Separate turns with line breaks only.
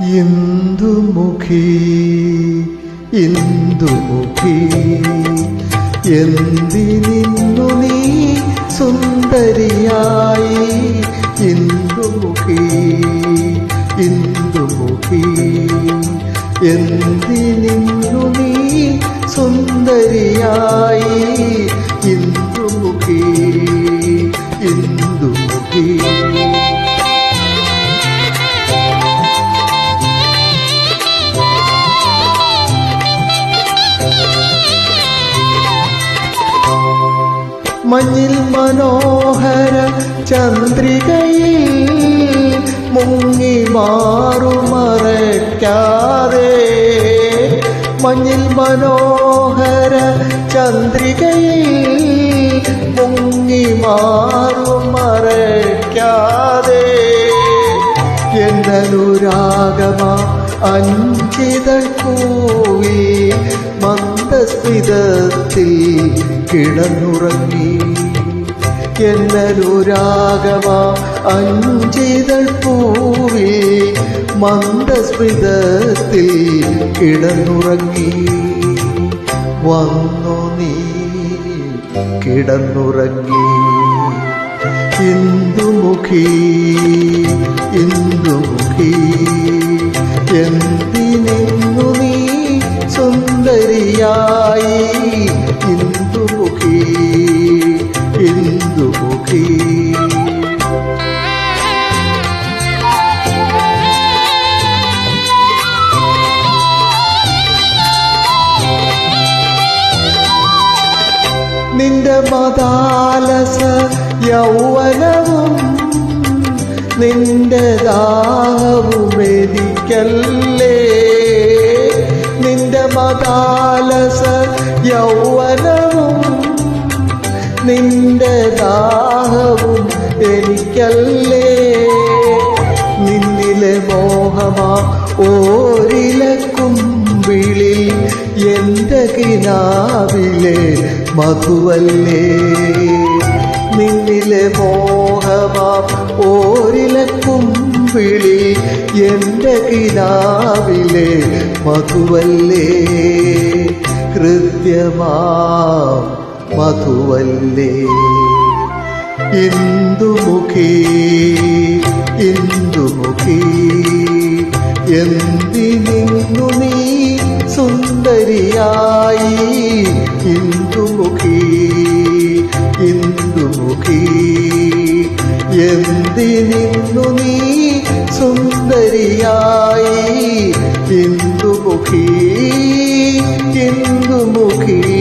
ഇന്ദുമുഖി ഇന്ദുമുഖി എന്തിനിന്നു നീ സുന്ദരിയായി? ഇന്ദുമുഖി ഇന്ദുമുഖി എന്തിനിന്നു നീ സുന്ദരിയായി? മഞ്ഞിൽ മനോഹര ചന്ദ്രികയിൽ മുങ്ങി മാറുമറയ്ക്കാതെ. മഞ്ഞിൽ മനോഹര ചന്ദ്രികയിൽ മുങ്ങി മാറുമറയ്ക്കാതെ. എന്തനുരാഗമാ അഞ്ചിതൾ കൂവി മന്ദസ്മിതത്തിൽ കിടന്നുറങ്ങി. എന്നനുരാഗമാ അഞ്ചിതൾ പൂവി മന്ദസ്മിതത്തിൽ കിടന്നുറങ്ങി. വന്നു നീ കിടന്നുറങ്ങി. ഇന്ദുമുഖി ഇന്ദുമുഖി. ഇന്ദുമുഖി നിന്റെ മതാലസ യൗവനവും നിന്റെ ദാഹവും എനിക്കല്ലേ നിന്റെ മതാലസ യൗവനവും നിന്റെ ദാഹവും എനിക്കല്ലേ. നിന്നിലെ മോഹമാ ഓരിലക്കും വിളിൽ എന്റെ കിനാവിലെ മധുവല്ലേ. നിന്നിലെ മോഹമാ ഓരിലക്കും വിളി എന്റെ കിനാവിലെ മധുവല്ലേ. കൃത്യമാ മധുവല്ലേ? ഇന്ദുമുഖി ഇന്ദുമുഖി എന്തിനിന്നു നീ സുന്ദരിയായി? ഇന്ദുമുഖി ഇന്ദുമുഖി എന്തിനിന്നു നീ സുന്ദരിയായി? ഇന്ദുമുഖി ഇന്ദുമുഖി.